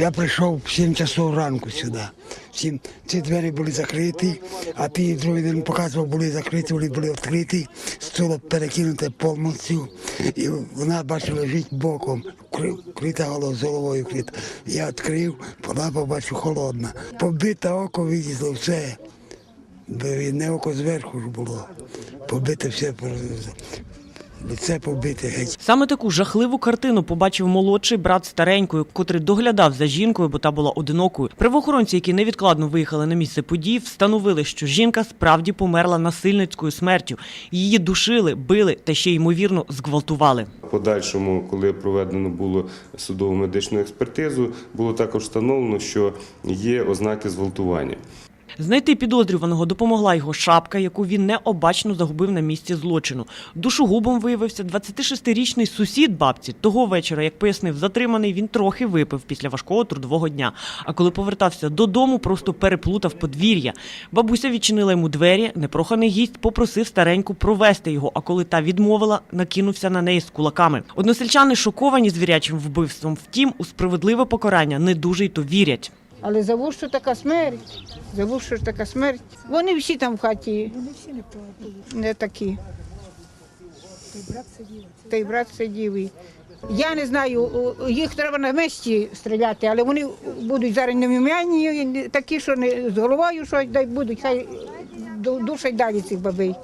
Я прийшов в 7 часов ранку сюди. Всім ці двері були закриті, а ті другий день показував, були закриті, вони були відкриті, столо перекинуте повністю. І вона бачила лежить боком, кри- крита голова, з головою крита. Я відкрив, вона побачу холодна. Побите око виділо все. Бо Не око зверху ж було. Побите все, лице побите геть. Саме таку жахливу картину побачив молодший брат старенької, котрий доглядав за жінкою, бо та була одинокою. Правоохоронці, які невідкладно виїхали на місце подій, встановили, що жінка справді померла насильницькою смертю. Її душили, били та ще ймовірно зґвалтували. Подальшому, коли проведено було судово медичну експертизу, було також встановлено, що є ознаки зґвалтування. Знайти підозрюваного допомогла його шапка, яку він необачно загубив на місці злочину. Душогубом виявився 26-річний сусід бабці. Того вечора, як пояснив затриманий, він трохи випив після важкого трудового дня. А коли повертався додому, просто переплутав подвір'я. Бабуся відчинила йому двері. Непроханий гість попросив стареньку провести його. А коли та відмовила, накинувся на неї з кулаками. Односельчани шоковані звірячим вбивством. Втім, у справедливе покарання не дуже й то вірять. Але за що така смерть? За що така смерть? Вони всі там в хаті. Вони всі не такі. Та й брат сидів. і- Я не знаю, їх треба на місці стріляти, але вони будуть зараз немім'яні, такі, що не з головою щось дай будуть, хай ду- душать далі цих бабей.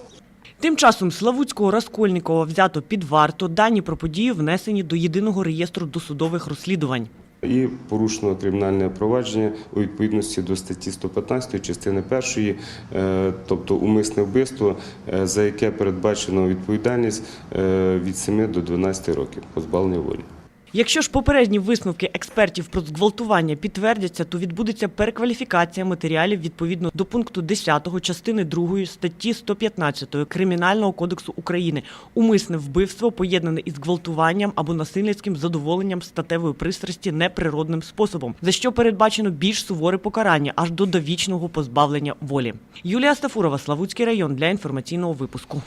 Тим часом Славутського Раскольникова взято під варту. Дані про подію внесені до єдиного реєстру досудових розслідувань. І порушено кримінальне провадження у відповідності до статті 115 частини першої, е, тобто умисне вбивство, е, за яке передбачено відповідальність е, від 7 до 12 років позбавлення волі. Якщо ж попередні висновки експертів про зґвалтування підтвердяться, то відбудеться перекваліфікація матеріалів відповідно до пункту 10 частини 2 статті 115 Кримінального кодексу України. Умисне вбивство поєднане із гвалтуванням або насильницьким задоволенням статевої пристрасті неприродним способом, за що передбачено більш суворе покарання аж до довічного позбавлення волі. Юлія Стафурова, Славутський район для інформаційного випуску.